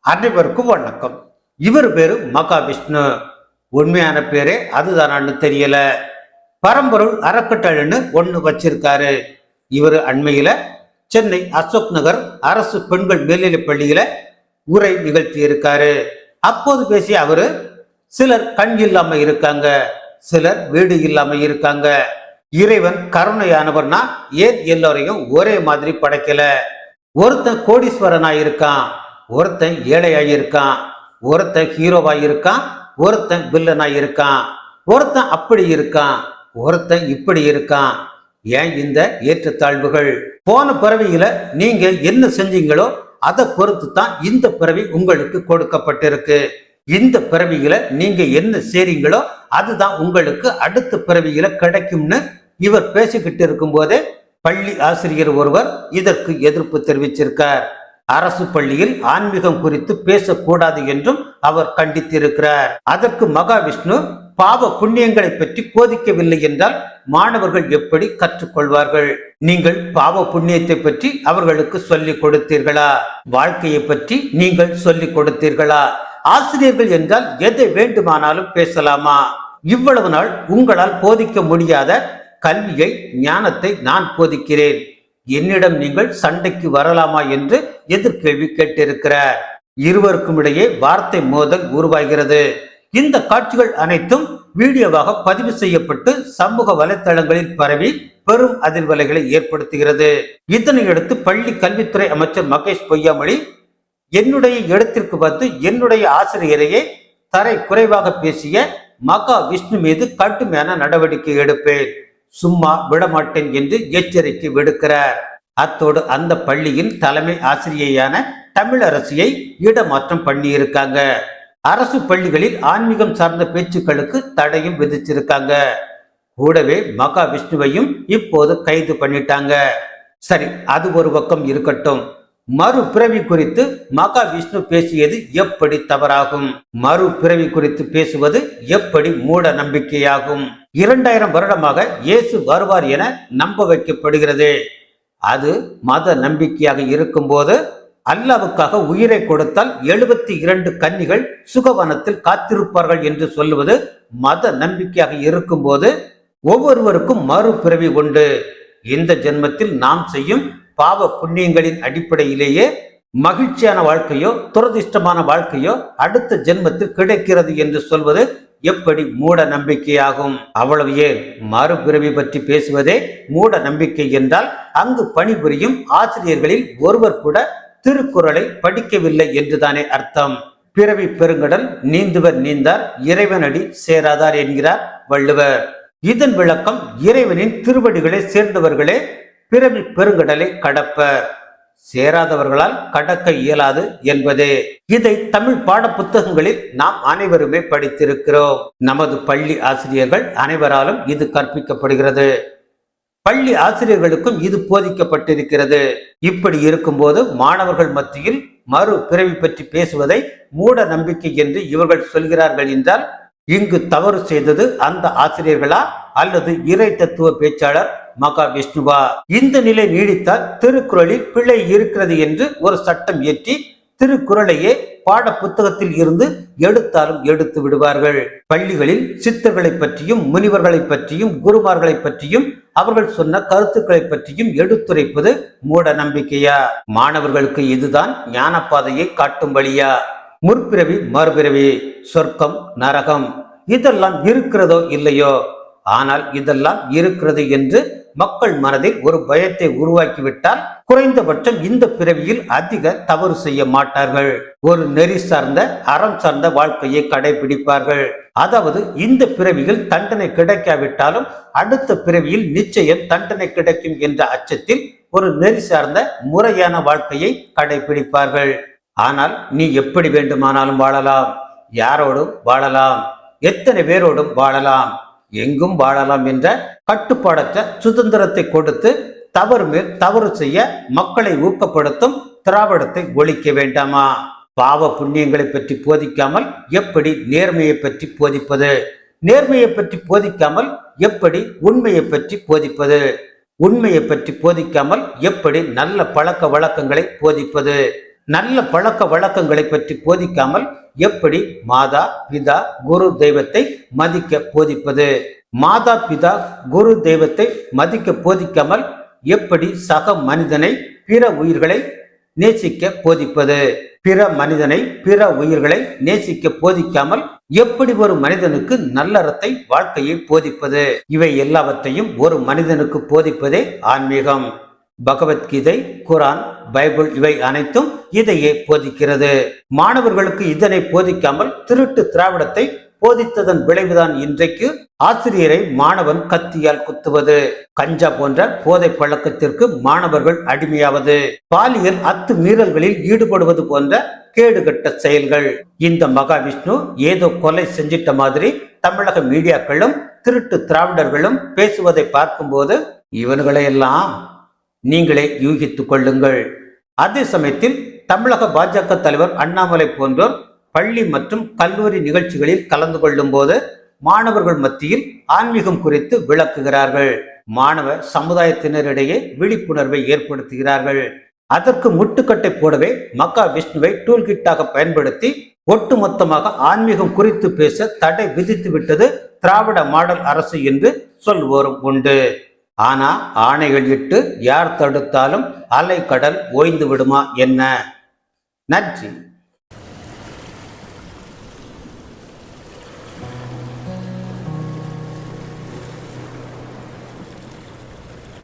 அனைவருக்கும் வணக்கம். இவர் பேரு மகாவிஷ்ணு. உண்மையான பேரே அதுதானான்னு தெரியல. பரம்பொருள் அறக்கட்டளைன்னு ஒண்ணு வச்சிருக்காரு. இவர் அண்மையில சென்னை அசோக் நகர் அரசு பெண்கள் மேல்நிலைப் பள்ளியில உரை நிகழ்த்தி இருக்காரு அப்போது பேசிய அவரு சிலர் கண் இல்லாம இருக்காங்க சிலர் வீடு இல்லாம இருக்காங்க. இறைவன் கருணையானவர்னா ஏன் எல்லோரையும் ஒரே மாதிரி படைக்கல? ஒருத்தன் கோடீஸ்வரனாக இருக்கான் ஒருத்தன் ஏழையாக இருக்கான் ஒருத்தன் ஹீரோவாக இருக்கான் ஒருத்தன் வில்லனாக இருக்கான் ஒருத்தன் அப்படி இருக்கான் ஒருத்தன் இப்படி இருக்கான் ஏன் இந்த ஏற்றத்தாழ்வுகள்? போன பிறவியில நீங்க என்ன செஞ்சீங்களோ அதை பொறுத்து தான் இந்த பிறவி உங்களுக்கு கொடுக்கப்பட்டிருக்கு. இந்த பிறவியில நீங்க என்ன செய்றீங்களோ அதுதான் உங்களுக்கு அடுத்த பிறவியில கிடைக்கும்னு இவர் பேசிக்கிட்டு இருக்கும்போதே பள்ளி ஆசிரியர் ஒருவர் இதற்கு எதிர்ப்பு தெரிவிச்சிருக்கார். அரசு பள்ளியில் ஆன்மீகம் குறித்து பேசக்கூடாது என்றும் அவர் கண்டித்திருக்கிறார். அதற்கு மகாவிஷ்ணு பாவ புண்ணியங்களை பற்றி போதிக்கவில்லை என்றால் மாணவர்கள் எப்படி கற்றுக்கொள்வார்கள்? நீங்கள் பாவ புண்ணியத்தை பற்றி அவர்களுக்கு சொல்லிக் கொடுத்தீர்களா? வாழ்க்கையை பற்றி நீங்கள் சொல்லிக் கொடுத்தீர்களா? ஆசிரியர்கள் என்றால் எதை வேண்டுமானாலும் பேசலாமா? இவ்வளவு நாள் உங்களால் போதிக்க முடியாத கல்வியை ஞானத்தை நான் போதிக்கிறேன். என்னிடம் நீங்கள் சண்டைக்கு வரலாமா என்று எதிர்கேள்வி கேட்டிருக்கிறார். இருவருக்கும் இடையே வார்த்தை மோதல் உருவாகிறது. இந்த காட்சிகள் அனைத்தும் வீடியோவாக பதிவு செய்யப்பட்டு சமூக வலைத்தளங்களில் பரவி பெரும் அதிர்வலைகளை ஏற்படுத்துகிறது. இதனையடுத்து பள்ளி கல்வித்துறை அமைச்சர் மகேஷ் பொய்யாமொழி என்னுடைய இடத்திற்கு வந்து என்னுடைய ஆசிரியரையே தரை குறைவாக பேசிய மகா விஷ்ணு மீது கடுமையான நடவடிக்கை எடுப்பேன். சும்மா விடமாட்டேன் என்று எச்சரிக்கை விடுக்கிறார். அத்தோடு அந்த பள்ளியின் தலைமை ஆசிரியையான தமிழரசியை இடமாற்றம் பண்ணியிருக்காங்க. அரசு பள்ளிகளில் ஆன்மீகம் சார்ந்த பேச்சுக்களுக்கு தடையும் விதிச்சிருக்காங்க. கூடவே மகா விஷ்ணுவையும் இப்போது கைது பண்ணிட்டாங்க. சரி அது ஒரு பக்கம் இருக்கட்டும். மறுபிறவி குறித்து மகா விஷ்ணு பேசியது எப்படி தவறாகும்? மறுபிறவி குறித்து பேசுவது எப்படி மூட நம்பிக்கையாகும்? இரண்டாயிரம் வருடமாக இயேசு வருவார் என நம்ப வைக்கப்படுகிறது. அது மத நம்பிக்கையாக இருக்கும்போது அல்லாவுக்காக உயிரை கொடுத்தால் எழுபத்தி இரண்டு கன்னிகள் சுகவனத்தில் காத்திருப்பார்கள் என்று சொல்லுவது மத நம்பிக்கையாக இருக்கும்போது ஒவ்வொருவருக்கும் மறுபிறவி உண்டு. இந்த ஜென்மத்தில் நாம் செய்யும் பாவ புண்ணியங்களின் அடிப்படையிலேயே மகிழ்ச்சியான வாழ்க்கையோ துரதிர்ஷ்டமான வாழ்க்கையோ அடுத்த ஜென்மத்தில் கிடைக்கிறது என்று சொல்வது எப்படி மூட நம்பிக்கையாகும்? அவ்வளவு ஏன்? மறுபிறவி பற்றி பேசுவதே மூட நம்பிக்கை என்றால் அங்கு பணிபுரியும் ஆசிரியர்களில் ஒருவர் கூட திருக்குறளை படிக்கவில்லை என்றுதானே அர்த்தம். பிறவி பெருங்கடல் நீந்துவர் நீந்தார் இறைவனடி சேராதார் என்கிறார் வள்ளுவர். இதன் விளக்கம் இறைவனின் திருவடிகளை சேர்ந்தவர்களே பிறவி பெருங்கடலை கடப்பர் சேராதவர்களால் கடக்க இயலாது என்பதே. இதை தமிழ் பாட புத்தகங்களில் நாம் அனைவருமே படித்திருக்கிறோம். நமது பள்ளி ஆசிரியர்கள் அனைவராலும் இது கற்பிக்கப்படுகிறது. பள்ளி ஆசிரியர்களுக்கும் இது போதிக்கப்பட்டிருக்கிறது. இப்படி இருக்கும்போது மாணவர்கள் மத்தியில் மறு பிறவி பற்றி பேசுவதை மூட நம்பிக்கை என்று இவர்கள் சொல்கிறார்கள் என்றால் இங்கு தவறு செய்தது அந்த ஆசிரியர்களா அல்லது இறை தத்துவ பேச்சாளர் மகா விஷ்ணுவா. இந்த நிலை நீடித்தால் திருக்குறளில் பிழை இருக்கிறது என்று ஒரு சட்டம் இயற்றி திருக்குறளையே பாட புத்தகத்தில் இருந்து எடுத்தாலும் எடுத்து விடுவார்கள். பள்ளிகளில் சித்தர்களை பற்றியும் முனிவர்களை பற்றியும் குருமார்களை பற்றியும் அவர்கள் சொன்ன கருத்துக்களை பற்றியும் எடுத்துரைப்பது மூட நம்பிக்கையா? மாணவர்களுக்கு இதுதான் ஞான பாதையை காட்டும் வழியா? முற்பிறவி மறுபிறவி சொர்க்கம் நரகம் இதெல்லாம் இருக்கிறதோ இல்லையோ? ஆனால் இதெல்லாம் இருக்கிறது என்று மக்கள் மனதில் ஒரு பயத்தை உருவாக்கிவிட்டால் குறைந்தபட்சம் இந்த பிறவியில் அதிக தவறு செய்ய மாட்டார்கள். ஒரு நெறி சார்ந்த அறம் சார்ந்த வாழ்க்கையை கடைபிடிப்பார்கள். அதாவது இந்த பிறவியில் தண்டனை கிடைக்காவிட்டாலும் அடுத்த பிறவியில் நிச்சயம் தண்டனை கிடைக்கும் என்ற அச்சத்தில் ஒரு நெறி சார்ந்த முறையான வாழ்க்கையை கடைபிடிப்பார்கள். ஆனால் நீ எப்படி வேண்டுமானாலும் வாழலாம்? யாரோடும் வாழலாம். எத்தனை பேரோடும் வாழலாம்? எங்கும் வாழலாம் என்ற கட்டுப்பாடற்ற சுதந்திரத்தை கொடுத்து தவறு மேல் தவறு செய்ய மக்களை ஊக்கப்படுத்தும் திராவிடத்தை ஒழிக்க வேண்டாமா? பாவ புண்ணியங்களை பற்றி போதிக்காமல் எப்படி நேர்மையை பற்றி போதிப்பது? நேர்மையை பற்றி போதிக்காமல் எப்படி உண்மையை பற்றி போதிப்பது? உண்மையை பற்றி போதிக்காமல் எப்படி நல்ல பழக்க வழக்கங்களை போதிப்பது? நல்ல பழக்க வழக்கங்களை பற்றி போதிக்காமல் எப்படி மாதா பிதா குரு தெய்வத்தை மதிக்க போதிப்பது? மாதா பிதா குரு தெய்வத்தை மதிக்க போதிக்காமல் எப்படி சக மனிதனை பிற உயிர்களை நேசிக்க போதிப்பது? பிற மனிதனை பிற உயிர்களை நேசிக்க போதிக்காமல் எப்படி ஒரு மனிதனுக்கு நல்லறத்தை வாழ்க்கையை போதிப்பது? இவை எல்லாவற்றையும் ஒரு மனிதனுக்கு போதிப்பதே ஆன்மீகம். பகவத்கீதை குரான் பைபிள் இவை அனைத்தும் இதையே போதிக்கிறது. மாணவர்களுக்கு இதனை போதிக்காமல் திருட்டு திராவிடத்தை போதித்ததன் விளைவுதான் இன்றைக்கு ஆசிரியரை மாணவன் கத்தியால் குத்துவது. கஞ்சா போன்ற போதை பழக்கத்திற்கு மாணவர்கள் அடிமையாவது. பாலியல் அத்து மீறல்களில் ஈடுபடுவது போன்ற கேடுகட்ட செயல்கள். இந்த மகாவிஷ்ணு ஏதோ கொலை செஞ்சிட்ட மாதிரி தமிழக மீடியாக்களும் திருட்டு திராவிடர்களும் பேசுவதை பார்க்கும்போது இவர்களையெல்லாம் நீங்களே யூகித்துக் கொள்ளுங்கள். அதே சமயத்தில் தமிழக பாஜக தலைவர் அண்ணாமலை போன்றோர் பள்ளி மற்றும் கல்லூரி நிகழ்ச்சிகளில் கலந்து கொள்ளும் போது மாணவர்கள் மத்தியில் ஆன்மீகம் குறித்து விளக்குகிறார்கள். மாணவ சமுதாயத்தினரிடையே விழிப்புணர்வை ஏற்படுத்துகிறார்கள். அதற்கு முட்டுக்கட்டை போடவே மக்கா விஷ்ணுவை டூல்கிட்டாக பயன்படுத்தி ஒட்டுமொத்தமாக ஆன்மீகம் குறித்து பேச தடை விதித்து விட்டது திராவிட மாடல் அரசு என்று சொல்வோரும் உண்டு. ஆனா ஆணைகள் இட்டு யார் தடுத்தாலும் அலைக்கடல் ஓய்ந்து விடுமா என்ன? நன்றி.